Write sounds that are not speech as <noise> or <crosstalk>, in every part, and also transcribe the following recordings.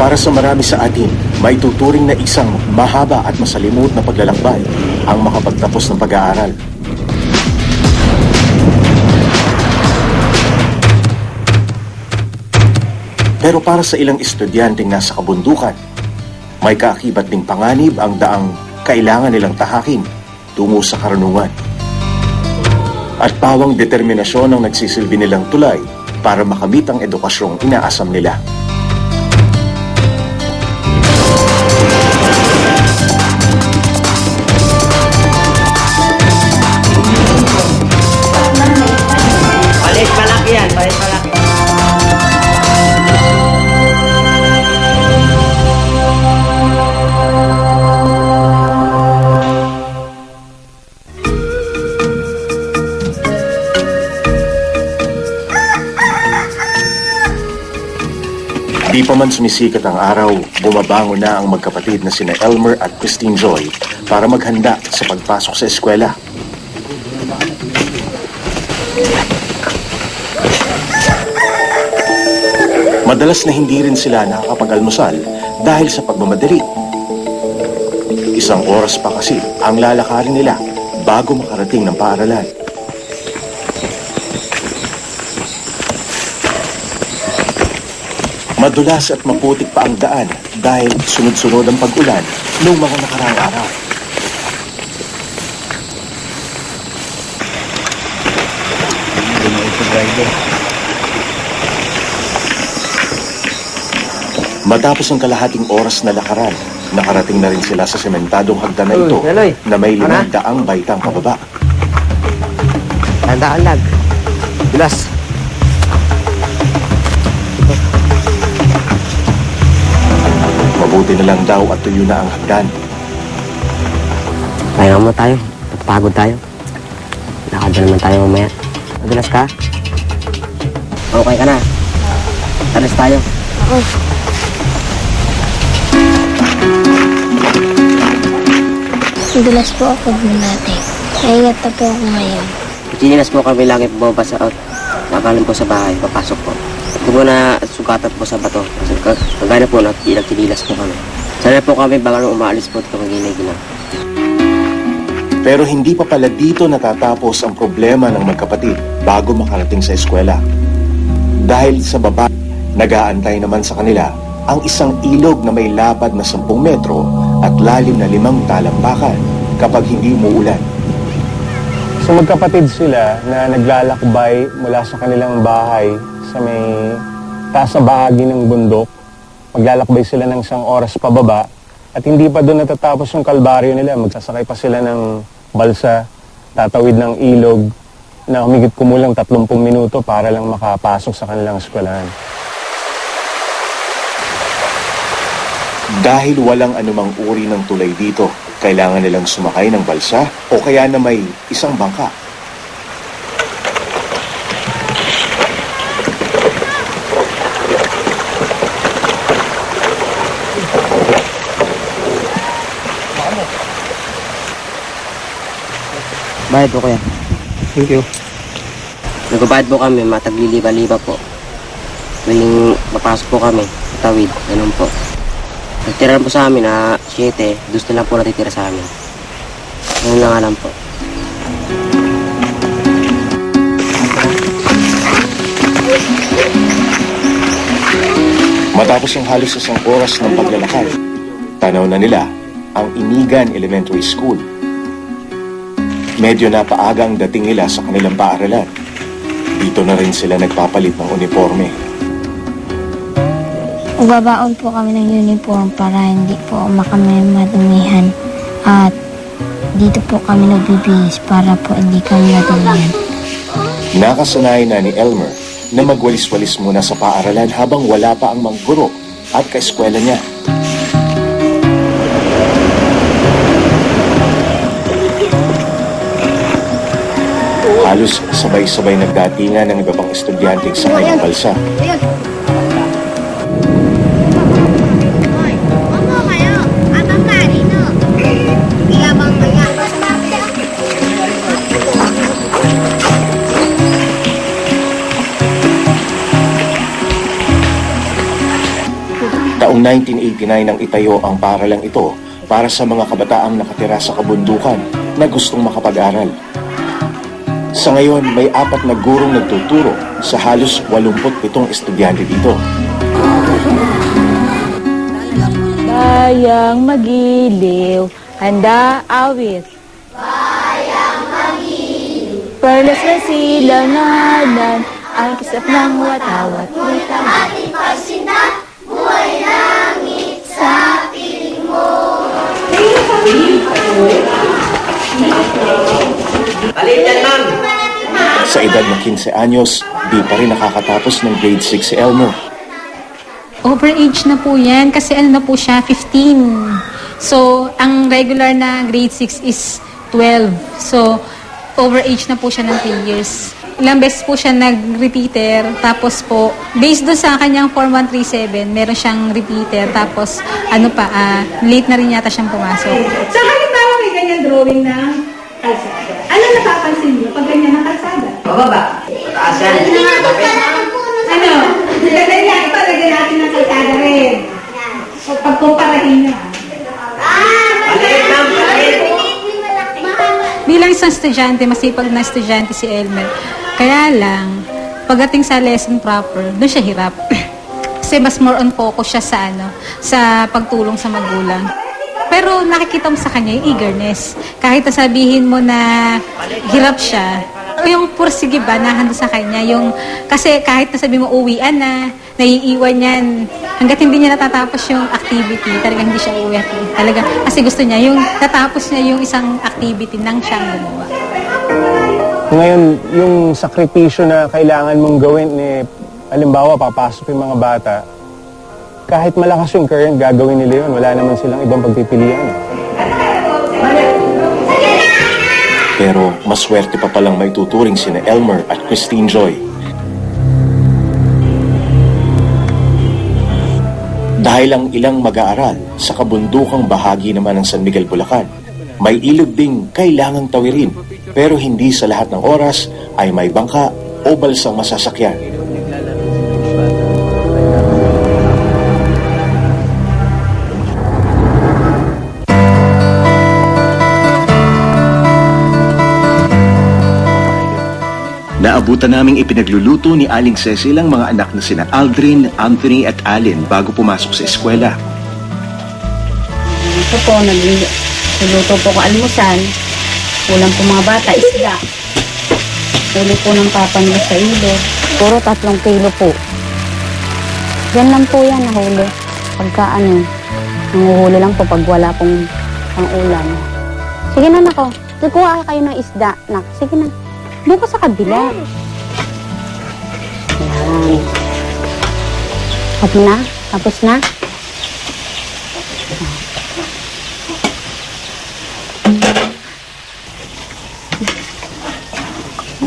Para sa marami sa atin, may tuturing na isang mahaba at masalimuot na paglalakbay ang makapagtapos ng pag-aaral. Pero para sa ilang estudyanteng nasa kabundukan, may kaakibat ding panganib ang daang kailangan nilang tahakin tungo sa karunungan. At pawang determinasyon ang nagsisilbi nilang tulay para makamit ang edukasyong inaasam nila. Pa man sumisikat ang araw, bumabango na ang magkapatid na sina Elmer at Christine Joy para maghanda sa pagpasok sa eskwela. Madalas na hindi rin sila nakakapag-almusal dahil sa pagmamadali. Isang oras pa kasi ang lalakarin nila bago makarating ng paaralan. Madulas at maputik pa ang daan dahil sunod-sunod ang pag-ulan noong mga nakaraang araw. Matapos ang kalahating oras na lakaran, nakarating na rin sila sa sementadong hagdan na Uy, ito Eloy, na may limang daang baitang pababa. Tandaan lag. Bilas. Mabuti na lang daw at tuyo na ang hagdan. Kaya mo tayo. Pagpagod tayo. Lakad na naman tayo mamaya. Madulas ka? Okay ka na? Talas tayo. Madulas po ako dati. Naiingat na po ako ngayon. Chinilas po kami lagi bumabasa out. Nakalim po sa bahay, papasok po. Ito po na sugatan po sa bato. Kasi kag- kagaya po na pinagchinilas po kami. Sana po kami bago nung umaalis po ito kami ginigina. Pero hindi pa pala dito natatapos ang problema ng magkapatid bago makarating sa eskwela. Dahil sa baba, nag-aantay naman sa kanila ang isang ilog na may lapad na 10 metro at lalim na limang talampakan kapag hindi umuulan. So magkapatid sila na naglalakbay mula sa kanilang bahay sa may taas na bahagi ng bundok. Maglalakbay sila ng isang oras pababa at hindi pa doon natatapos yung kalbaryo nila. Magsasakay pa sila ng balsa, tatawid ng ilog na humigit kumulang 30 minuto para lang makapasok sa kanilang eskwelahan. Dahil walang anumang uri ng tulay dito, kailangan nilang sumakay ng balsa o kaya na may isang bangka. Bayad po kuya. Thank you. Nagbabayad po kami, matagliliba-liba po. Tuwing mapasok po kami, tawid, ganun po. Nagtira po sa amin na 7, dos na lang po natitira sa amin. Ganun lang alam po. Matapos ang halos isang oras ng paglalakad, tanaw na nila ang Inigan Elementary School. Medyo napaaga ang dating nila sa kanilang paaralan. Dito na rin sila nagpapalit ng uniforme. Magbabaon po kami ng uniform para hindi po makami madumihan. At dito po kami nagbibihis para po hindi kami madumihan. Nakasanay na ni Elmer na magwalis-walis muna sa paaralan habang wala pa ang mga guro at kaeskwela niya. Halos sabay-sabay nagdatingan ng iba pang estudyante sa kanyang balsa. Taong 1989 nang itayo ang paralang ito para sa mga kabataang nakatira sa kabundukan na gustong makapag-aral. Sa ngayon, may apat na gurong nagtuturo sa halos 87 estudyante dito. Bayang magiliw, handa awit. Bayang magiliw. Perlas na silaw na hanan, ang kisap ng watawat. Ating Sa edad na 15 anyos, di pa rin nakakatapos ng grade 6 si Elmer. Overage na po yan kasi ano na po siya, 15. So, ang regular na grade 6 is 12. So, overage na po siya ng 3 years. Ilang beses po siya nag-repeater. Tapos po, based doon sa kanyang Form 137, meron siyang repeater. Tapos, ano pa, ah, late na rin yata siyang pumasok. So, halimbawa may ganyan drawing ng kalsada. Ano napapansin niyo pag ganyan ng kalsada? Pababa. Taas yan. Ano? Ganyan, ipalagay natin ng kalsada rin. So, pagkumparahin maliit. Bilang isang estudyante, masipag na estudyante si Elmer. Kaya lang, pagdating sa lesson proper, doon siya hirap. <laughs> Kasi mas more on focus siya sa ano, sa pagtulong sa magulang. Pero nakikita mo sa kanya yung eagerness. Kahit sabihin mo na hirap siya, yung pursige ba na handa sa kanya, yung, kasi kahit na sabi mo uwian na, naiiwan yan, hanggat hindi niya natatapos yung activity, talaga hindi siya uuwi. Talaga, kasi gusto niya, yung natapos niya yung isang activity nang siyang gumawa. Ngayon, yung sakripisyo na kailangan mong gawin, eh, halimbawa, papasok yung mga bata, kahit malakas yung current, gagawin nila yun. Wala naman silang ibang pagpipilian. Pero maswerte pa palang may tuturing sina Elmer at Christine Joy. Dahil ang ilang mag-aaral sa kabundukang bahagi naman ng San Miguel, Bulacan, may ilog ding kailangang tawirin pero hindi sa lahat ng oras ay may bangka o balsang masasakyan. Naabutan naming ipinagluluto ni Aling Cecil ang mga anak na sina Aldrin, Anthony at Allen bago pumasok sa eskwela. Ito po, nagluluto po ko almusal. Kulang po mga bata, isda. Huli po ng papa nila sa ilo. Puro tatlong kilo po. Yan lang po yan nahuli. Pagka ano, nanguhuli lang po pag wala pong pang ulam. Sige na nako, kukuha kayo ng isda. Nak, sige na. Doon ka sa kabila. Yan. Tapos na? Tapos na?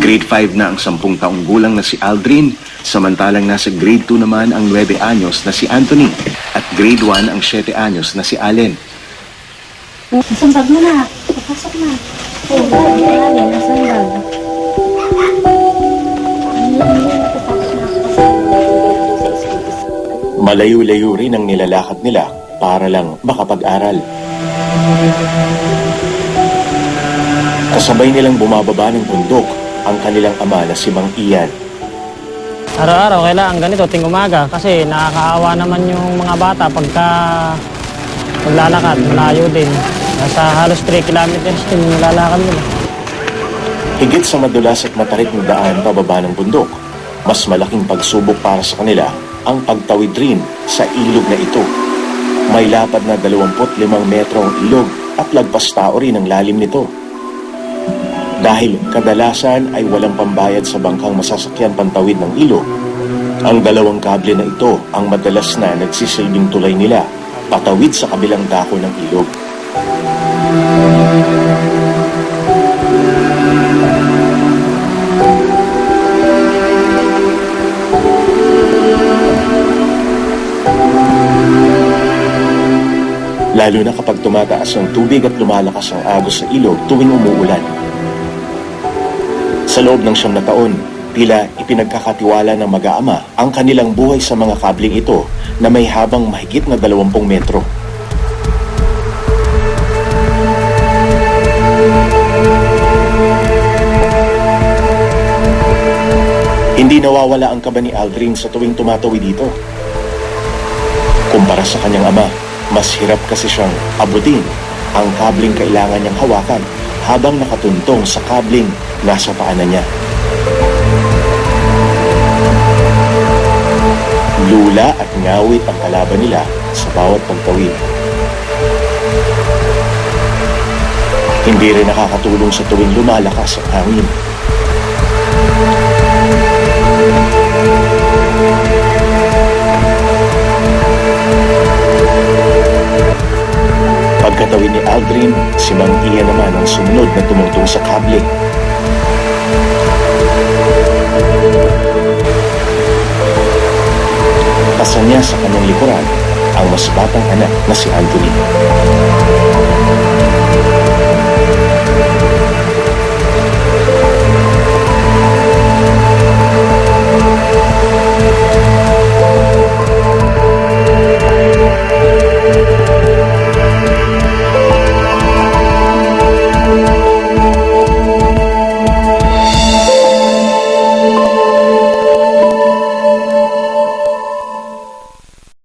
Grade 5 na ang sampung taong gulang na si Aldrin, samantalang nasa grade 2 naman ang 9 anyos na si Anthony at grade 1 ang 7 anyos na si Allen. Isang bag mo na. Papasok na. Oh, bag. Yan, isang bag. Malayo-layo rin ang nilalakad nila para lang makapag-aral. Kasabay nilang bumababa ng bundok ang kanilang ama na si Mang Ian. Araw-araw kailangan ganito, ting umaga kasi nakakaawa naman yung mga bata pagka maglalakad, malayo din. Nasa halos 3 kilometers din yung nilalakad nila. Higit sa madulas at matarik na daan pababa ng bundok, mas malaking pagsubok para sa kanila ang pagtawid rin sa ilog na ito. May lapad na 25 metro ang ilog at lagpas tao rin ang lalim nito. Dahil kadalasan ay walang pambayad sa bangkang masasakyan pantawid ng ilog, ang dalawang kable na ito ang madalas na nagsisilbing tulay nila patawid sa kabilang dako ng ilog. Lalo na kapag tumataas ang tubig at lumalakas ang agos sa ilog tuwing umuulan. Sa loob ng siyam na taon, Tila ipinagkakatiwala ng mag-aama ang kanilang buhay sa mga kabling ito na may habang mahigit na 20 metro. Hindi nawawala ang kaba ni Aldrin sa tuwing tumatawi dito. Kumpara sa kanyang ama, mas hirap kasi siyang abutin ang kabling kailangan niyang hawakan habang nakatuntong sa kabling nasa paanan niya. Lula at ngawit ang kalaban nila sa bawat pagtawid. Hindi rin nakakatulong sa tuwing lumalakas ang hangin. Sumunod na tumutong sa kable. Kasan niya sa kanyang likuran ang mas batang anak na si Anthony.